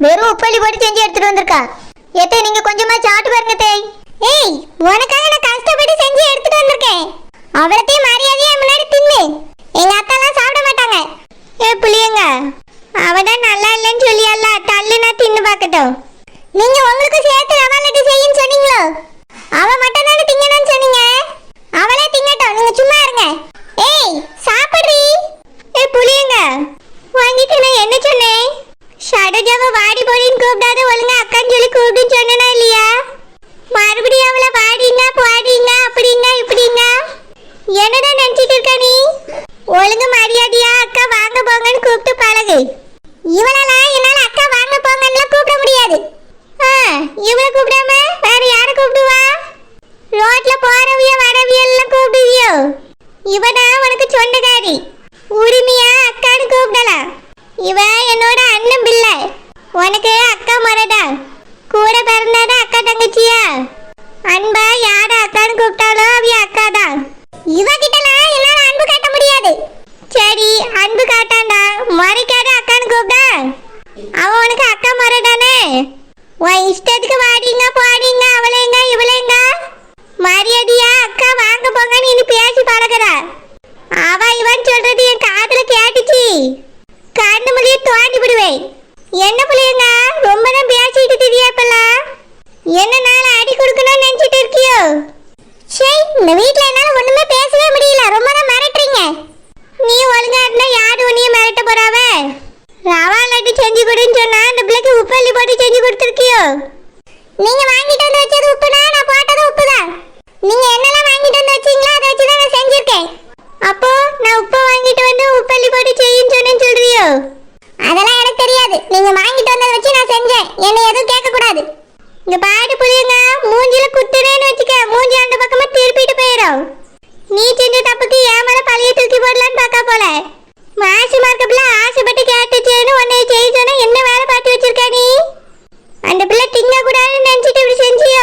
வெறும் உப்புளி போட்டு செஞ்சு எடுத்துட்டு வந்திருக்கா. ஏத்தே நீங்க கொஞ்சமா சாப்பிட்டு பாருங்க தேய் ஏய் உனக்காக நான் கஷ்டப்பட்டு செஞ்சு எடுத்துட்டு வந்திருக்கேன். அவ்வளத்தையும் மரியாதையா முன்னாடி தின்னு. எங்க அத்தாலாம் சாப்பிட மாட்டாங்க. ஏ புளியங்க அவதான் நல்லா இல்லைன்னு சொல்லியல்ல தள்ளு நான் தின்னு பார்க்கட்டும். நீங்க உங்களுக்கு சேர்த்து ரவா லட்டு செய்யுன்னு சொன்னீங்களோ அவ மட்டும் தானே திங்கணும்னு சொன்னீங்க அவளே திங்கட்டும் நீங்க சும்மா இருங்க ஏய் சாப்பிடுறீ ஏய் புளியங்க வாங்கிட்டு நான் என்ன சொன்னேன் ஷடஜாவை வாடி போடின்னு கூப்பிடாத ஒழுங்கா அக்கான்னு சொல்லி கூப்பிடுன்னு சொன்னேனா இல்லையா மறுபடியும் அவளை வாடினா பாடினா அப்படின்னா இப்படின்னா என்னடா இருக்க நீ? ஒழுங்கு மரியாதையா அக்கா வாங்க போங்கன்னு கூப்பிட்டு பழகு. இவளெல்லாம் என்னால அக்கா வாங்க போங்கன்னு கூப்பிட முடியாது. இவளை கூப்பிடாம வேற யாரை கூப்பிடுவா? ரோட்ல போறவிய வரவிய எல்லாம் கூப்பிடுவியோ? இவனா உனக்கு சொந்தக்காரி. உரிமையா அக்கான்னு கூப்பிடலாம். இவ என்னோட அண்ணன் பிள்ளை. உனக்கு அக்கா முறை கூட பிறந்தாத அக்கா தங்கச்சியா அன்பா யார அக்கான்னு கூப்பிட்டாலோ அவிய அக்கா தான் இவகிட்டலாம் என்னால அன்பு காட்ட முடியாது சரி அன்பு காட்டாண்டா முறைக்காத அக்கான்னு கூப்பிடா அவ உனக்கு அக்கா முறை தானே உன் இஷ்டத்துக்கு வாடிங்க போடிங்க அவளைங்க இவளைங்க மரியாதையா அக்கா வாங்க போங்கன்னு இனி பேசி பழகுறா அவ இவன் சொல்றது என் காதுல கேட்டுச்சு கண்ணு மொழிய தோண்டி விடுவேன் என்ன பிள்ளைங்க ரொம்ப தான் பேசிட்டு தெரியாப்பலாம் என்ன நாள் அடி கொடுக்கணும்னு நினைச்சிட்டு இருக்கியோ சே இந்த வீட்ல என்னால ஒண்ணுமே பேசவே முடியல ரொம்ப தான் மிரட்டுறீங்க நீ ஒழுங்கா இருந்தா யாரு உன்னையும் மிரட்ட போறாவ ரவா லட்டு செஞ்சு கொடுன்னு சொன்னா அந்த பிள்ளைக்கு உப்பள்ளி போட்டு செஞ்சு கொடுத்துருக்கியோ? நீங்க வாங்கிட்டு வந்து வச்சது உப்புனா நான் போட்டது உப்பு தான் நீங்க என்னெல்லாம் வாங்கிட்டு வந்து வச்சீங்களோ அதை வச்சு தான் நான் செஞ்சிருக்கேன் அப்போ நான் உப்பை வாங்கிட்டு வந்து உப்பள்ளி போட்டு செய்யுன்னு சொன்னேன்னு சொல்றியோ அதெல்லாம் எனக்கு தெரியாது நீங்க வாங்கிட்டு வந்ததை வச்சு நான் செஞ்சேன் என்னை எதுவும் கேட்க கூடாது இங்க பாடு புரியுங்க மூஞ்சில குத்துனேன்னு வச்சுக்க மூஞ்சி அந்த பக்கமா திருப்பிட்டு போயிடும் நீ செஞ்ச தப்புக்கு என் மேல பழைய தூக்கி போடலான்னு பார்க்க போல மாசி மார்க்கப்ல ஆசைப்பட்டு கேட்டுச்சேன்னு உன்னை செய்ய சொன்னா என்ன வேலை பார்த்து வச்சிருக்க நீ அந்த பிள்ளை திங்க கூடாதுன்னு நினைச்சிட்டு இப்படி செஞ்சியோ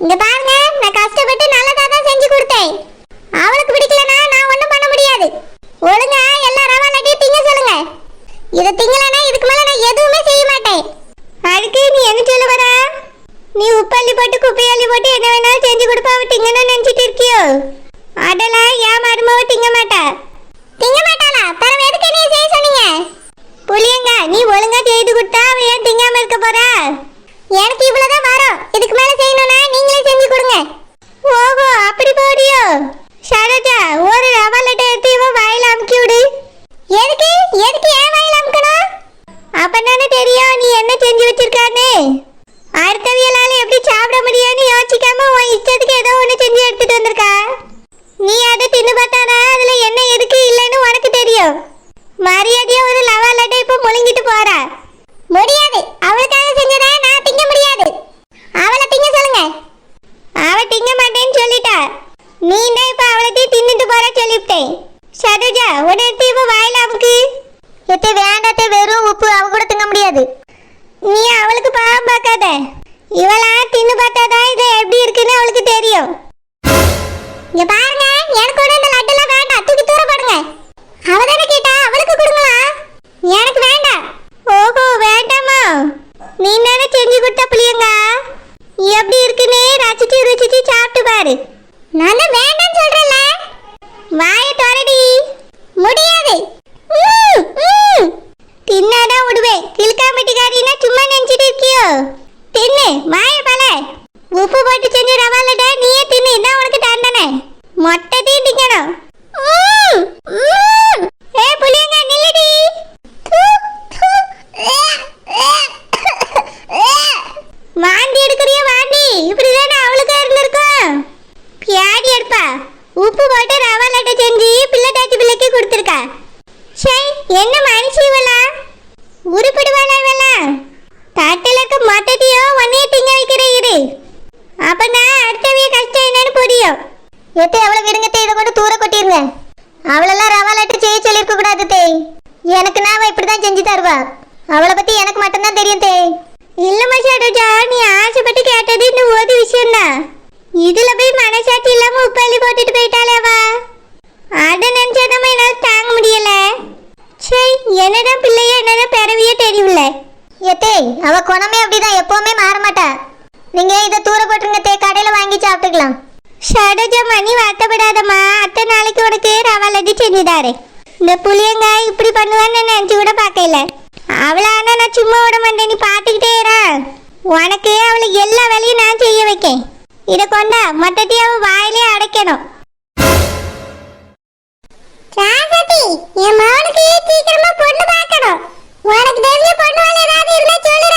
இங்க பாருங்க நான் கஷ்டப்பட்டு நல்லதா தான் செஞ்சு கொடுத்தேன் அவளுக்கு பிடிக்கலனா நான் ஒண்ணும் பண்ண முடியாது ஒழுங்கா எல்லா ரவா லட்டையும் திங்க சொல்லுங்க இதை திங்கலனா இதுக்கு மேல நான் எதுவுமே செய்ய மாட்டேன் அதுக்கு நீ என்ன சொல்ல வர? நீ உப்பள்ளி போட்டு குப்பையள்ளி போட்டு என்ன வேணாலும் செஞ்சு கொடுப்பா அவ திங்கணும்னு நினைச்சிட்டு இருக்கியோ? அதெல்லாம் ஏன் மருமவ திங்க மாட்டா? திங்க மாட்டாளா? பரவ எதுக்கு நீ செய்ய சொன்னீங்க? புளியங்க நீ ஒழுங்கா செய்து கொடுத்தா அவ ஏன் திங்காம இருக்க போறா? எனக்கு இவ்வளவுதான் வரும் இதுக்கு மேல செய்யணும்னா நீங்களே செஞ்சு கொடுங்க. ஓஹோ அப்படி போடியோ சரோஜா ஒரு ரவா லட்டை எடுத்து இவன் வாயில அமுக்கி விடு எதுக்கு எதுக்கு ஏன் வாயில அமுக்கணும் அப்பதானே தெரியும் நீ என்ன செஞ்சு வச்சிருக்கான்னு அடுத்தவியலால எப்படி சாப்பிட முடியும்னு யோசிக்காம உன் இஷ்டத்துக்கு ஏதோ ஒன்று செஞ்சு எடுத்துட்டு வந்திருக்கா நீ அதை தின்னு பார்த்தானா அதுல என்ன எதுக்கு இல்லைன்னு உனக்கு தெரியும் மரியாதையா ஒரு லவா லட்டை இப்போ முழுங்கிட்டு போறா முடியாது அவளுக்காக செஞ்சதா நான் திங்க முடியாது அவளை திங்க சொல்லுங்க அவ திங்க மாட்டேன்னு சொல்லிட்டா நீ தான் இப்ப அவளத்தையும் தின்னுட்டு போற சொல்லிவிட்டேன் சரோஜா உடனே இப்ப வாயில அமுக்கு எத்தே வேண்டாத்தே வெறும் உப்பு அவ கூட திங்க முடியாது நீ அவளுக்கு பாவம் பார்க்காத இவளா தின்னு பார்த்தாதான் இது எப்படி இருக்குன்னு அவளுக்கு தெரியும் இங்க பாருங்க எனக்கு கூட இந்த லட்டெல்லாம் வேண்டாம் தூக்கி தூர போடுங்க அவ தானே கேட்டா அவளுக்கு கொடுங்களா எனக்கு வேண்டாம் ஓஹோ வேண்டாமா நீ தானே செஞ்சு கொடுத்த புளியங்க எப்படி இருக்குன்னு ரசிச்சு ருசிச்சு சாப்பிட்டு பாரு நான் தான் வேண்டாம்னு சொல்றேன்ல வாயை திறடி முடியாது ம், ம். தின்னாதான் விடுவேன் கிழக்காம்பட்டிக்காரின்னா சும்மா நினைச்சிட்டு இருக்கியோ தின்னு வாய பல உப்பு போட்டு செஞ்ச ரவாலட நீயே தின்னு இதான் உனக்கு தண்டனை. மொத்தத்தையும் திங்கணும் ஏ புளியங்க நில்லடி. வாந்தி எடுக்கிறியா வாந்தி? இப்படிதானே அவளுக்கு இருந்திருக்கும் பியாடி எடுப்பா. உப்பு போட்டு ரவா லட்டை செஞ்சு பிள்ளை தாச்சி பிள்ளைக்கு கொடுத்துருக்கா. சரி என்ன மனுஷி இவளா? உருப்பிடுவாளா இவளா தட்டில் இருக்க மொத்தத்தையும் ஒன்னே திங்க வைக்கிற இரு அப்பனா அடுத்தவிய கஷ்டம் என்னன்னு புரியும். எத்தே அவளை விடுங்கத்தே இதை கொண்டு தூர கொட்டிருங்க. அவளெல்லாம் ரவா லட்டு செய்ய சொல்லியிருக்க கூடாது தே. எனக்கு நான் அவ இப்படிதான் செஞ்சு தருவா. அவளை பத்தி எனக்கு மட்டும்தான் தெரியும் தே. இல்ல மச்சாடோஜா நீ ஆசைப்பட்டு கேட்ட இந்த ஒரு விஷயம்தான் இதுல போய் மனசாட்சி இல்லாம உப்பள்ளி போட்டுட்டு போயிட்டாளே அவ அதை நினைச்சாதான் என்னால தாங்க முடியல சே என்னதான் பிள்ளைய என்னதான் பிறவியே தெரியல எத்தே அவ குணமே அப்படிதான் எப்பவுமே மாற மாட்டா நீங்க இதை தூர போட்டுருங்க தே கடையில வாங்கி சாப்பிட்டுக்கலாம் ஷடஜம்மா நீ வருத்தப்படாதம்மா அத்தை நாளைக்கு உனக்கு ரவா லட்டு செஞ்சுதாரு. இந்த புளியங்காய் இப்படி பண்ணுவான்னு நினச்சி கூட பார்க்கல. அவளை ஆனால் நான் சும்மா விட மாட்டேன். நீ பார்த்துக்கிட்டே இரா. உனக்கு அவளை எல்லா வேலையும் நான் செய்ய வைக்கேன். இதை கொண்டா மொத்தத்தையும் அவள் வாயிலே அடைக்கணும். ராசதி என் மகனுக்கு சீக்கிரமா பொண்ணு பார்க்கணும்? உனக்கு தெரிஞ்ச பொண்ணு வேலை ஏதாவது இருந்தா சொல்லு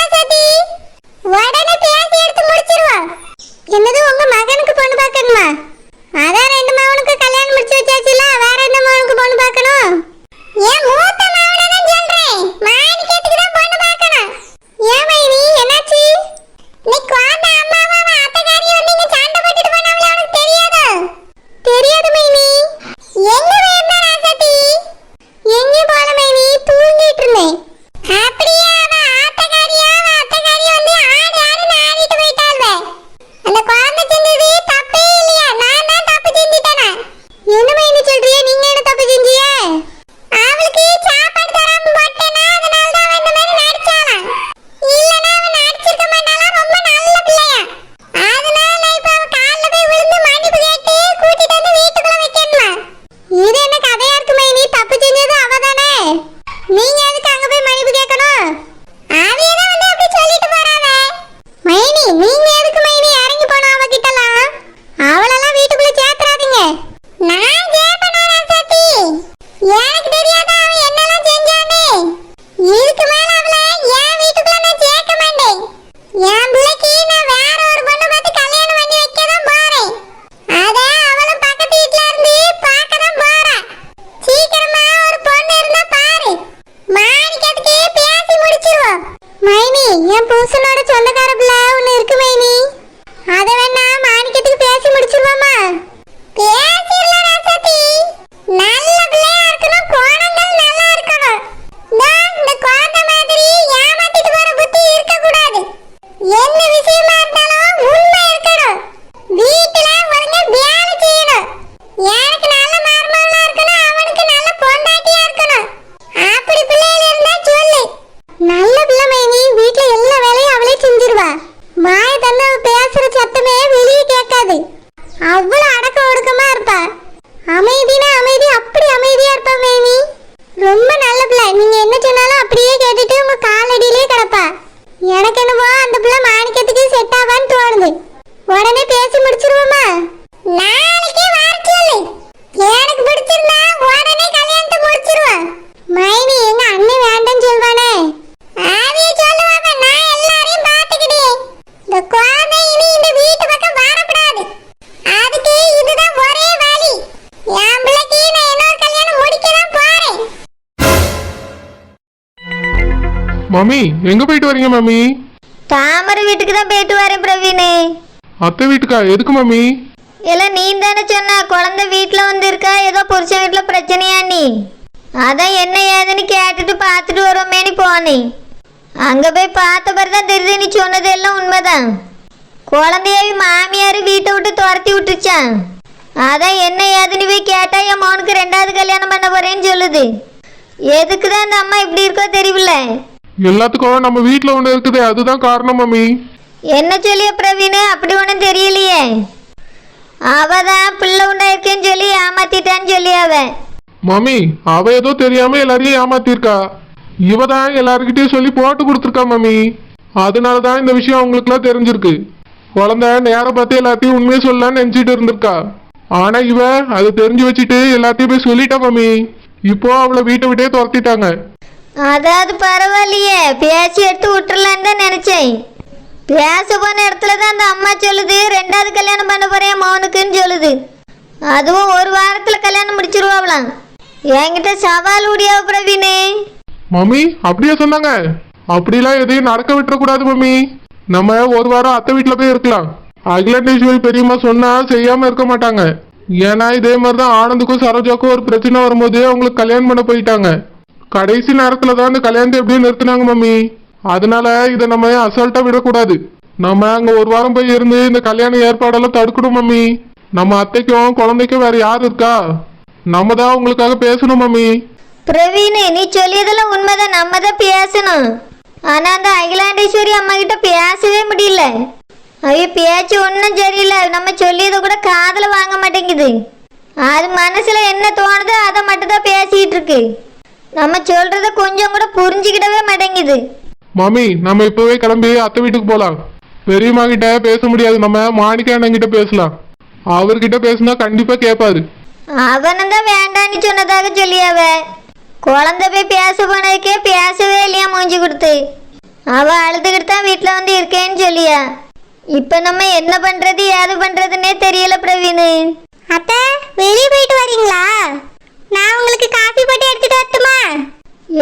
மம்மி எங்க போயிட்டு வரீங்க மம்மி தாமரை வீட்டுக்கு தான் போயிட்டு வரேன் பிரவீனு. அத்தை வீட்டுக்கா எதுக்கு மம்மி இல்லை நீ தானே சொன்ன குழந்தை வீட்டில் வந்து இருக்கா ஏதோ புருஷன் வீட்டில் பிரச்சனையா நீ? அதான் என்ன ஏதுன்னு கேட்டுட்டு பார்த்துட்டு வரோமேனு போனேன் அங்கே போய் பார்த்த பிறகு தான் தெரியுது நீ சொன்னது எல்லாம் உண்மைதான். குழந்தையாவி மாமியார் வீட்டை விட்டு துரத்தி விட்டுச்சான் அதான் என்ன ஏதுன்னு போய் கேட்டா என் மகனுக்கு ரெண்டாவது கல்யாணம் பண்ண போறேன்னு சொல்லுது. எதுக்கு தான் அந்த அம்மா இப்படி இருக்கோ தெரியல எல்லாத்துக்கும் நம்ம வீட்ல ஒண்ணு இருக்குது. அதுதான் காரணம் மம்மி. என்ன சொல்லிய பிரவீனு? அப்படி ஒன்றும் தெரியலையே. அவ தான் பிள்ளை உண்டாயிருக்கேன்னு சொல்லி ஏமாத்திட்டான்னு சொல்லி அவ மம்மி அவ ஏதோ தெரியாம எல்லாரையும் ஏமாத்திருக்கா. இவ தான் எல்லாருக்கிட்டையும் சொல்லி போட்டு கொடுத்துருக்கா மம்மி. அதனால தான் இந்த விஷயம் அவங்களுக்குலாம் தெரிஞ்சிருக்கு. குழந்தை நேரம் பார்த்து எல்லாத்தையும் உண்மையை சொல்லலாம்னு நினைச்சிட்டு இருந்திருக்கா. ஆனா இவ அதை தெரிஞ்சு வச்சுட்டு எல்லாத்தையும் போய் சொல்லிட்டா மம்மி. இப்போ அவளை வீட்டை விட்டே துரத்திட்டாங்க. அதாவது பரவாயில்லையே. பேசி எடுத்து விட்டுறலான்னு தான் நினைச்சேன். பேச போன இடத்துல தான் அந்த அம்மா சொல்லுது ரெண்டாவது கல்யாணம் பண்ண போறேன் மௌனுக்குன்னு சொல்லுது. அதுவும் ஒரு வாரத்துல கல்யாணம் முடிச்சிருவாங்களாம். என்கிட்ட சவால் உடையா பிரவீனே. மம்மி அப்படியே சொன்னாங்க. அப்படிலாம் எதையும் நடக்க விட்டுறக்கூடாது மம்மி. நம்ம ஒரு வாரம் அத்தை வீட்டில் போய் இருக்கலாம். அகிலண்டேஸ்வரி பெரியம்மா சொன்னா செய்யாம இருக்க மாட்டாங்க. ஏன்னா இதே மாதிரி தான் ஆனந்துக்கும் சரோஜாக்கும் ஒரு பிரச்சனை வரும்போது அவங்களுக்கு கல்யாணம் பண்ண போயிட்டாங்க. கடைசி நேரத்துல தான் இந்த கல்யாணத்தை எப்படியும் நிறுத்தினாங்க மம்மி. அதனால இதை நம்ம அசால்ட்டா விடக்கூடாது? நம்ம அங்க ஒரு வாரம் போய் இருந்து இந்த கல்யாண ஏற்பாடெல்லாம் தடுக்கணும் மம்மி. நம்ம அத்தைக்கும் குழந்தைக்கும் வேற யார் இருக்கா? நம்ம தான் உங்களுக்காக பேசணும் மம்மி. பிரவீனு நீ சொல்லியதெல்லாம் உண்மைதான். நம்ம தான் பேசணும். ஆனா அந்த அகிலாண்டேஸ்வரி அம்மா கிட்ட பேசவே முடியல. அவைய பேச்சு ஒன்றும் சரியில்லை. நம்ம சொல்லியதை கூட காதில் வாங்க மாட்டேங்குது. அது மனசுல என்ன தோணுதோ அதை மட்டும் தான் பேசிட்டு இருக்கு. நம்ம சொல்றத கொஞ்சம் கூட புரிஞ்சுக்கிடவே மாட்டேங்குது. மாமி நம்ம இப்பவே கிளம்பி அத்தை வீட்டுக்கு போலாம். பெரியம்மா கிட்ட பேச முடியாது. நம்ம மாணிக்க அண்ணன் கிட்ட பேசலாம். அவர்கிட்ட பேசினா கண்டிப்பா கேட்பாரு அவனும் தான் வேண்டான்னு சொன்னதாக சொல்லியாவ. குழந்தை போய் பேச போனதுக்கே பேசவே இல்லையா மூஞ்சி கொடுத்து. அவ அழுதுகிட்டு தான் வீட்டில் வந்து இருக்கேன்னு சொல்லியா. இப்போ நம்ம என்ன பண்றது ஏது பண்றதுன்னே தெரியல பிரவீனு. அத்தை வெளியே போயிட்டு வரீங்களா? நான் உங்களுக்கு காஃபி போட்டு எடுத்துட்டு வரட்டுமா?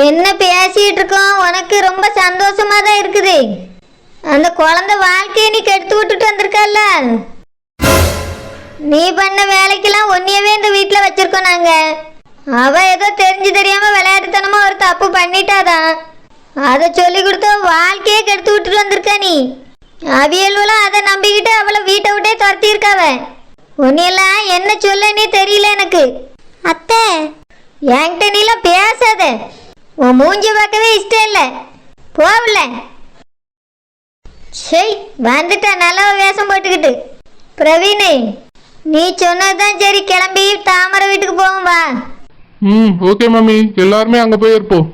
என்ன பேசிட்டு இருக்கோம்? உனக்கு ரொம்ப சந்தோஷமா தான் இருக்குது. அந்த குழந்தை வாழ்க்கையை நீ கெடுத்து விட்டுட்டு வந்திருக்கல்ல? நீ பண்ண வேலைக்கெல்லாம் ஒன்னியவே இந்த வீட்டில் வச்சிருக்கோம் நாங்க. அவ ஏதோ தெரிஞ்சு தெரியாம விளையாட்டுத்தனமா ஒரு தப்பு பண்ணிட்டாதான். அதை சொல்லி கொடுத்த வாழ்க்கையே கெடுத்து விட்டுட்டு வந்திருக்க நீ. அவியலும் அதை நம்பிக்கிட்டு அவளை வீட்டை விட்டே துரத்தி இருக்காவ உன்னையெல்லாம் என்ன சொல்லனே தெரியல எனக்கு. என்கிட்ட நீலாம் பேசாத. உன் மூஞ்சி பார்க்கவே இஷ்டம் இல்லை. போகல சரி வந்துட்டா நல்லா வேஷம் போட்டுக்கிட்டு. பிரவீனு நீ சொன்னதுதான் சரி கிளம்பி தாமரை வீட்டுக்கு போவோம் வா. ம் ஓகே மம்மி. எல்லாருமே அங்கே போய் இருப்போம்.